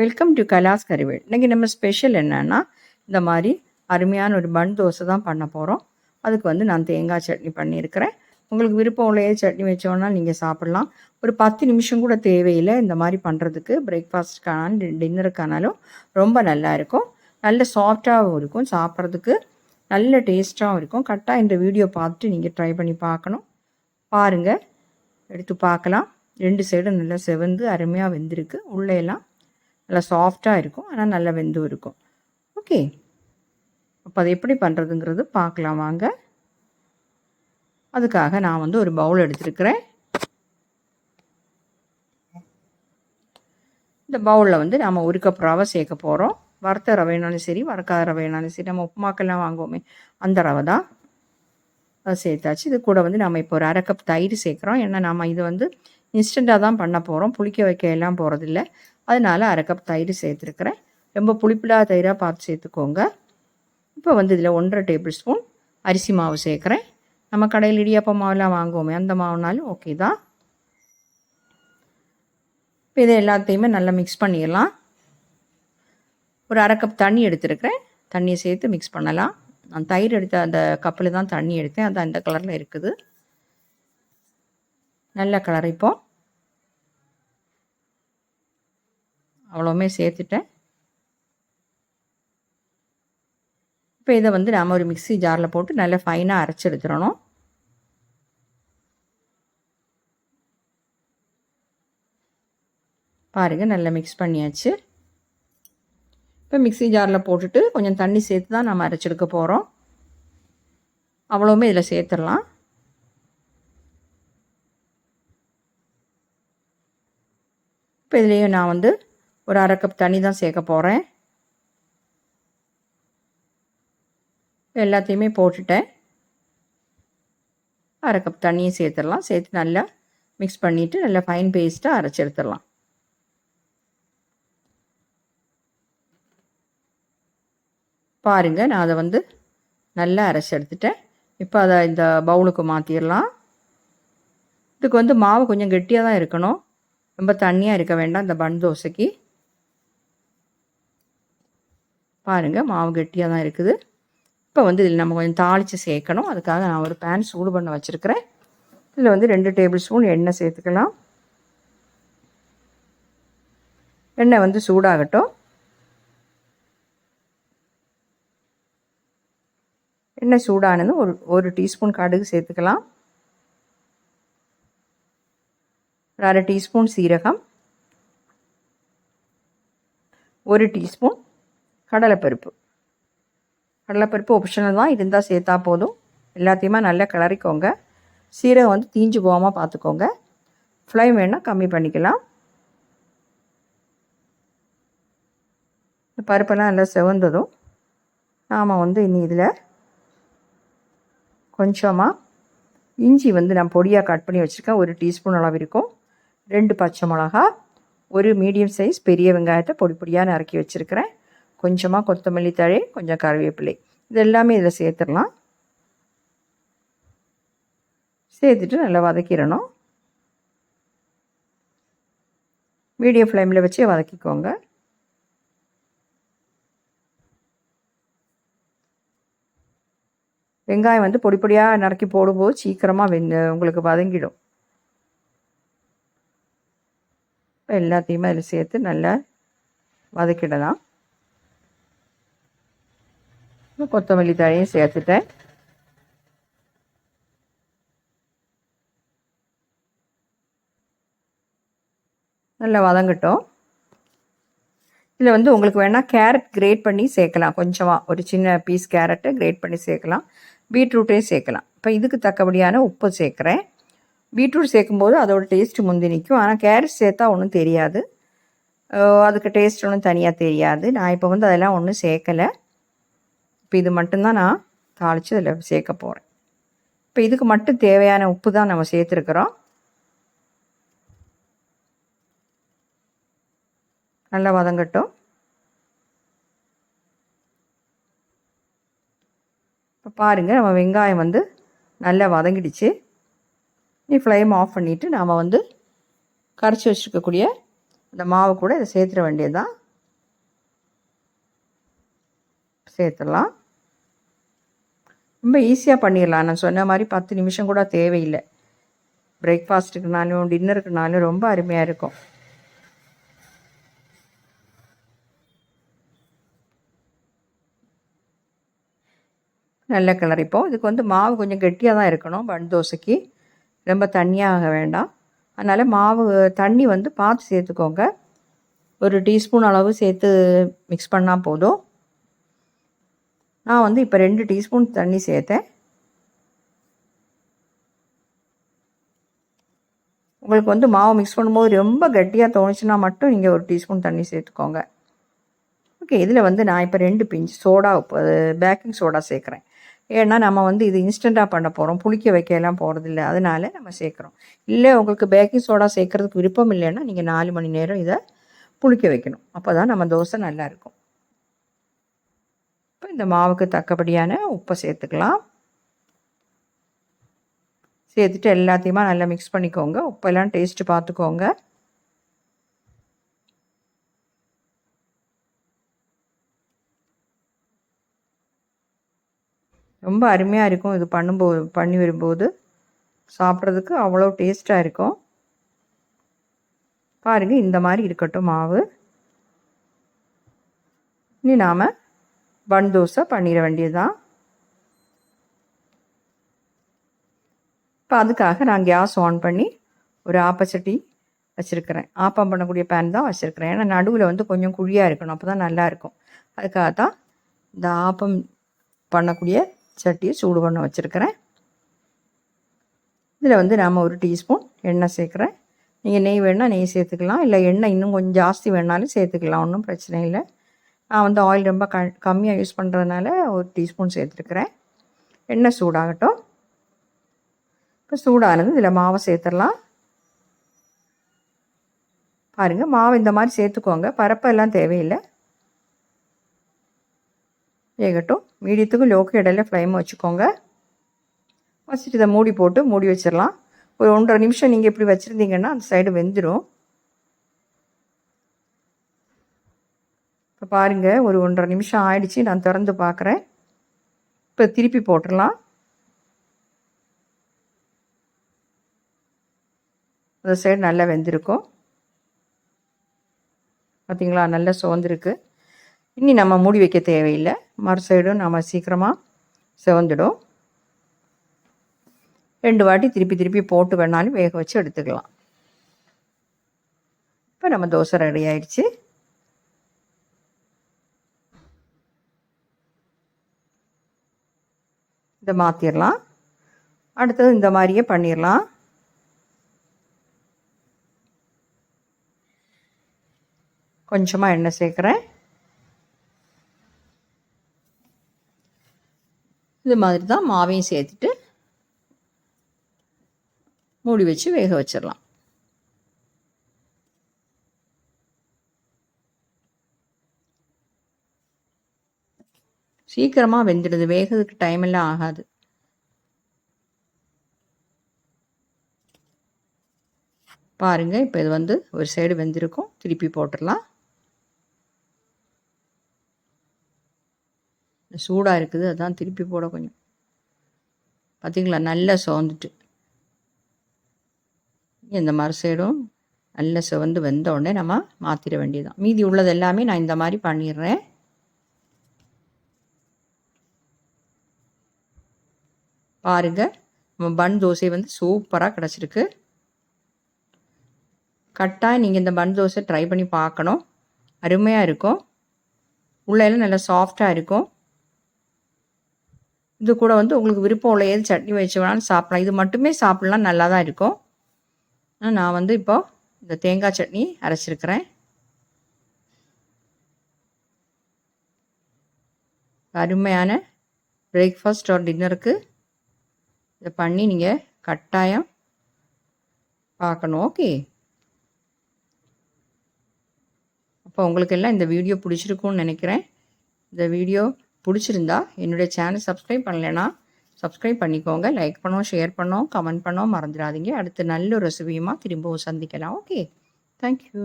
Welcome to கலாஸ் கறிவேல் இன்றைக்கி நம்ம special என்னென்னா இந்த மாதிரி அருமையான ஒரு பன் தோசை தான் பண்ண போகிறோம் அதுக்கு வந்து நான் தேங்காய் சட்னி பண்ணியிருக்கிறேன். உங்களுக்கு விருப்பம் உள்ள சட்னி வச்சோன்னா நீங்கள் சாப்பிட்லாம். ஒரு பத்து நிமிஷம் கூட தேவையில்லை இந்த மாதிரி பண்ணுறதுக்கு பிரேக்ஃபாஸ்ட்டுக்கானாலும் டின்னருக்கானாலும் ரொம்ப நல்லா இருக்கும். நல்ல சாஃப்டாகவும் இருக்கும் சாப்பிட்றதுக்கு. நல்ல டேஸ்ட்டாகவும் இருக்கும். கரெக்டாக இந்த வீடியோ பார்த்துட்டு நீங்கள் ட்ரை பண்ணி பார்க்கணும். பாருங்கள் எடுத்து பார்க்கலாம். ரெண்டு சைடும் நல்லா செவந்து அருமையாக வெந்திருக்கு. உள்ளேலாம் நல்லா சாஃப்டாக இருக்கும். ஆனால் நல்லா வெந்தும் இருக்கும். ஓகே அப்போ அது எப்படி பண்ணுறதுங்கிறது பார்க்கலாம் வாங்க. அதுக்காக நான் வந்து ஒரு பவுல் எடுத்துருக்கிறேன். இந்த பவுலில் வந்து நாம் ஒரு கப் ரவை சேர்க்க போகிறோம் வறுத்த ரவைனாலும் சரி வறுக்காத ரவைனாலும் சரி நம்ம உப்புமாக்கெல்லாம் வாங்குவோமே அந்த ரவை தான். அதை சேர்த்தாச்சு. இது கூட வந்து நம்ம இப்போ ஒரு அரை கப் தயிர் சேர்க்குறோம். ஏன்னா நம்ம இது வந்து இன்ஸ்டண்ட்டாக தான் பண்ண போகிறோம் புளிக்க வைக்க எல்லாம் போகிறதில்ல அதனால் அரை கப் தயிர் சேர்த்துருக்குறேன். ரொம்ப புளிப்பில்லாத தயிராக பார்த்து சேர்த்துக்கோங்க. இப்போ வந்து இதில் ஒன்றரை டேபிள் ஸ்பூன் அரிசி மாவு சேர்க்குறேன். நம்ம கடையில் இடியாப்பம் மாவுலாம் வாங்குவோமே அந்த மாவுனாலும் ஓகே தான். இப்போ இதை எல்லாத்தையுமே நல்லா மிக்ஸ் பண்ணிடலாம். ஒரு அரை கப் தண்ணி எடுத்துருக்கிறேன். தண்ணியை சேர்த்து மிக்ஸ் பண்ணலாம். நான் தயிர் எடுத்த அந்த கப்பில் தான் தண்ணி எடுத்தேன். அது அந்த கலரில் இருக்குது. நல்ல கலர் இப்போது அவ்வளோவுமே சேர்த்துட்டேன். இப்போ இதை வந்து நாம் ஒரு மிக்சி ஜாரில் போட்டு நல்லா ஃபைனாக அரைச்சி எடுத்துடணும். பாருங்கள் நல்லா மிக்ஸ் பண்ணியாச்சு. இப்போ மிக்சி ஜாரில் போட்டுட்டு கொஞ்சம் தண்ணி சேர்த்து தான் நம்ம அரைச்செடுக்க போகிறோம் அவ்வளோவுமே இதில் சேர்த்துடலாம். இப்போ இதுலேயும் நான் வந்து ஒரு அரை கப் தண்ணி தான் சேர்க்க போகிறேன் எல்லாத்தையுமே போட்டுட்டேன். அரை கப் தண்ணியும் சேர்த்துடலாம். சேர்த்து நல்லா மிக்ஸ் பண்ணிவிட்டு நல்லா ஃபைன் பேஸ்ட்டாக அரைச்சி எடுத்துடலாம். பாருங்கள் நான் அதை வந்து நல்லா அரைச்சி எடுத்துட்டேன். இப்போ அதை இந்த பவுலுக்கு மாற்றிடலாம் இதுக்கு வந்து மாவு கொஞ்சம் கெட்டியாக தான் இருக்கணும். ரொம்ப தண்ணியாக இருக்க வேண்டாம் இந்த பன் தோசைக்கு. பாருங்கள் மாவு கெட்டியாக தான் இருக்குது. இப்போ வந்து இதில் நம்ம கொஞ்சம் தாளித்து சேர்க்கணும். அதுக்காக நான் ஒரு பேன் சூடு பண்ண வச்சுருக்கிறேன். இதில் வந்து ரெண்டு டேபிள் ஸ்பூன் எண்ணெய் சேர்த்துக்கலாம். எண்ணெய் வந்து சூடாகட்டும். எண்ணெய் சூடானது ஒரு ஒரு டீஸ்பூன் கடுகு சேர்த்துக்கலாம். ஒரு அரை டீஸ்பூன் சீரகம். ஒரு டீஸ்பூன் கடலைப்பருப்பு. கடலைப்பருப்பு ஒப்ஷனல் தான். இருந்தால் சேர்த்தா போதும். எல்லாத்தையுமே நல்லா கிளறிக்கோங்க. சீரகம் வந்து தீஞ்சு போகாமல் பார்த்துக்கோங்க. ஃப்ளைம் வேணால் கம்மி பண்ணிக்கலாம். இந்த பருப்பெல்லாம் நல்லா செவந்ததும் நாம் வந்து இனி இதில் கொஞ்சமாக இஞ்சி வந்து நான் பொடியாக கட் பண்ணி வச்சுருக்கேன். ஒரு டீஸ்பூன் அளவு இருக்கும். ரெண்டு பச்சை மிளகா ஒரு மீடியம் சைஸ் பெரிய வெங்காயத்தை பொடி பொடியாக நறுக்கி வச்சுருக்கிறேன். கொஞ்சமாக கொத்தமல்லி தழை கொஞ்சம் கருவேப்பிலை. இது எல்லாமே இதில் சேர்த்துடலாம். சேர்த்துட்டு நல்லா வதக்கிடணும். மீடியம் ஃப்ளேமில் வச்சு வதக்கிக்கோங்க. வெங்காயம் வந்து பொடி பொடியாக நறுக்கி போடும்போது சீக்கிரமாக வெந்து உங்களுக்கு வதங்கிடும். எல்லாத்தையுமே அதில் சேர்த்து நல்லா வதக்கிடலாம். கொத்தமல்லி தழையும் சேர்த்துட்டேன். நல்லா வதங்கட்டும். இதில் வந்து உங்களுக்கு வேணால் கேரட் கிரேட் பண்ணி சேர்க்கலாம். கொஞ்சமாக ஒரு சின்ன பீஸ் கேரட்டை கிரேட் பண்ணி சேர்க்கலாம். பீட்ரூட்டையும் சேர்க்கலாம். இப்போ இதுக்கு தக்கபடியான உப்பு சேர்க்குறேன். பீட்ரூட் சேர்க்கும்போது அதோட டேஸ்ட்டு முந்தி நிற்கும் ஆனால் கேரட் சேர்த்தா ஒன்றும் தெரியாது. அதுக்கு டேஸ்ட் ஒன்றும் தனியாக தெரியாது. நான் இப்போ வந்து அதெல்லாம் ஒன்றும் சேர்க்கலை. இப்போ இது மட்டும்தான் நான் தாளித்து அதில் சேர்க்க போகிறேன் இப்போ இதுக்கு மட்டும் தேவையான உப்பு தான் நம்ம சேர்த்துருக்குறோம். நல்லா வதங்கட்டும். இப்போ பாருங்கள் நம்ம வெங்காயம் வந்து நல்லா வதங்கிடுச்சு. நீ ஃப்ளேம் ஆஃப் பண்ணிவிட்டு நாம் வந்து கரைச்சி வச்சுருக்கக்கூடிய அந்த மாவு கூட இதை சேர்த்துட வேண்டியது தான் சேர்த்துடலாம். ரொம்ப ஈஸியாக பண்ணிடலாம். நான் சொன்ன மாதிரி பத்து நிமிஷம் கூட தேவையில்லை. பிரேக்ஃபாஸ்ட்டுக்குனாலும் டின்னருக்குனாலும் ரொம்ப அருமையாக இருக்கும். நல்ல கிளறிப்போம் இதுக்கு வந்து மாவு கொஞ்சம் கெட்டியாக தான் இருக்கணும் பன் தோசைக்கு. ரொம்ப தண்ணியாக வேண்டாம். அதனால் மாவு தண்ணி வந்து பார்த்து சேர்த்துக்கோங்க. ஒரு டீஸ்பூன் அளவு சேர்த்து மிக்ஸ் பண்ணால் போதும். நான் வந்து இப்போ ரெண்டு டீஸ்பூன் தண்ணி சேர்த்தேன். உங்களுக்கு வந்து மாவு மிக்ஸ் பண்ணும்போது ரொம்ப கட்டியாக தோணுச்சுன்னா மட்டும் நீங்கள் ஒரு டீஸ்பூன் தண்ணி சேர்த்துக்கோங்க. ஓகே இதில் வந்து நான் இப்போ ரெண்டு பிஞ்ச் சோடா பேக்கிங் சோடா சேர்க்குறேன். ஏன்னா நம்ம வந்து இது இன்ஸ்டண்ட்டாக பண்ண போகிறோம் புளிக்க வைக்கலாம் போகிறதில்ல அதனால நம்ம சேர்க்குறோம். இல்லை உங்களுக்கு பேக்கிங் சோடா சேர்க்குறதுக்கு விருப்பம் இல்லைன்னா நீங்கள் நாலு மணி நேரம் இதை புளிக்க வைக்கணும். அப்போ தான் நம்ம தோசை நல்லாயிருக்கும் இப்போ இந்த மாவுக்கு தக்கபடியான உப்பை சேர்த்துக்கலாம். சேர்த்துட்டு எல்லாத்தையுமா நல்லா மிக்ஸ் பண்ணிக்கோங்க. உப்பெல்லாம் டேஸ்ட்டு பார்த்துக்கோங்க. ரொம்ப அருமையாக இருக்கும் இது பண்ணும்போது பண்ணி வரும்போது. சாப்பிட்றதுக்கு அவ்வளோ டேஸ்ட்டாக இருக்கும். பாருங்கள் இந்த மாதிரி இருக்கட்டும் மாவு. இனி நாம் பன் தோசை பண்ணிட வேண்டியது தான் இப்போ அதுக்காக நான் கேஸ் ஆன் பண்ணி ஒரு ஆப்பச்சட்டி வச்சுருக்கிறேன். ஆப்பம் பண்ணக்கூடிய பேன் தான் வச்சுருக்கிறேன். ஏன்னா நடுவில் வந்து கொஞ்சம் குழியாக இருக்கணும். அப்போ தான் நல்லாயிருக்கும் அதுக்காக தான் இந்த ஆப்பம் பண்ணக்கூடிய சட்டியை சூடு பண்ண வச்சுருக்கிறேன். இதில் வந்து நாம் ஒரு டீஸ்பூன் எண்ணெய் சேர்க்குறேன். நீங்கள் நெய் வேணால் நெய் சேர்த்துக்கலாம். இல்லை எண்ணெய் இன்னும் கொஞ்சம் ஜாஸ்தி வேணாலும் சேர்த்துக்கலாம். ஒன்றும் பிரச்சனை இல்லை. நான் வந்து ஆயில் ரொம்ப க கம்மியாக யூஸ் பண்ணுறதுனால ஒரு டீஸ்பூன் சேர்த்துருக்குறேன். எண்ணெய் சூடாகட்டும். இப்போ சூடானது இதில் மாவை சேர்த்துடலாம். பாருங்கள் மாவு இந்த மாதிரி சேர்த்துக்கோங்க. பரப்பெல்லாம் தேவையில்லை. வேகட்டும். மீடியத்துக்கும் லோக்கு இடையில ஃப்ளைம் வச்சுக்கோங்க. வச்சுட்டு இதை மூடி போட்டு மூடி வச்சிடலாம். ஒரு ஒன்றரை நிமிஷம் நீங்கள் இப்படி வச்சுருந்தீங்கன்னா அந்த சைடு வெந்துடும் இப்போ பாருங்கள் ஒரு ஒன்றரை நிமிஷம் ஆயிடுச்சு. நான் திறந்து பார்க்குறேன் இப்போ திருப்பி போட்டுடலாம். அந்த சைடு நல்லா வெந்திருக்கும். பார்த்திங்களா நல்லா சுவந்திருக்கு இனி நம்ம மூடி வைக்க தேவையில்லை. மறு சைடும் நம்ம சீக்கிரமாக செவந்துடும் ரெண்டு வாட்டி திருப்பி திருப்பி போட்டு வேணாலும் வேக வச்சு எடுத்துக்கலாம். இப்போ நம்ம தோசை ரெடி ஆயிடுச்சு. இதை மாற்றிடலாம் அடுத்தது இந்த மாதிரியே பண்ணிடலாம் கொஞ்சமாக எண்ணெய் சேர்க்குறேன். இது மாதிரி தான் மாவையும் சேர்த்துட்டு மூடி வச்சு வேக வச்சிடலாம் சீக்கிரமாக வெந்துடுது. வேகிறதுக்கு டைம் எல்லாம் ஆகாது. பாருங்கள் இப்போ இது வந்து ஒரு சைடு வெந்திருக்கும். திருப்பி போட்டுடலாம். சூடாக இருக்குது. அதான் திருப்பி போட கொஞ்சம். பார்த்திங்களா நல்லா சோர்ந்துட்டு. இந்த மாதிரி சைடும் நல்ல சிவந்து வெந்த உடனே நம்ம மாற்றிட வேண்டியதுதான். மீதி உள்ளது எல்லாமே நான் இந்த மாதிரி பண்ணிடுறேன். பாருங்கள் நம்ம பன் தோசை வந்து சூப்பராக கிடச்சிருக்கு. கட்டாக நீங்கள் இந்த பன் தோசை ட்ரை பண்ணி பார்க்கணும். அருமையாக இருக்கும். உள்ளெல்லாம் நல்லா சாஃப்டாக இருக்கும். இது கூட வந்து உங்களுக்கு விருப்பம் உள்ள ஏது சட்னி வச்சு வேணாலும் சாப்பிட்லாம். இது மட்டுமே சாப்பிட்லாம் நல்லா தான் இருக்கும் நான் வந்து இப்போது இந்த தேங்காய் சட்னி அரைச்சிருக்கிறேன். அருமையான பிரேக்ஃபாஸ்ட் ஆர் டின்னருக்கு இதை பண்ணி நீங்கள் கட்டாயம் பார்க்கணும். ஓகே? அப்போ உங்களுக்கு எல்லாம் இந்த வீடியோ பிடிச்சிருக்கும்னு நினைக்கிறேன். இந்த வீடியோ பிடிச்சிருந்தா என்னுடைய சேனல் சப்ஸ்கிரைப் பண்ணலைன்னா சப்ஸ்கிரைப் பண்ணிக்கோங்க. லைக் பண்ணோம் ஷேர் பண்ணோம் கமெண்ட் பண்ணோம் மறந்துடாதீங்க. அடுத்து நல்ல ஒரு ரெசிபியுமா திரும்பவும் சந்திக்கலாம். ஓகே? தேங்க்யூ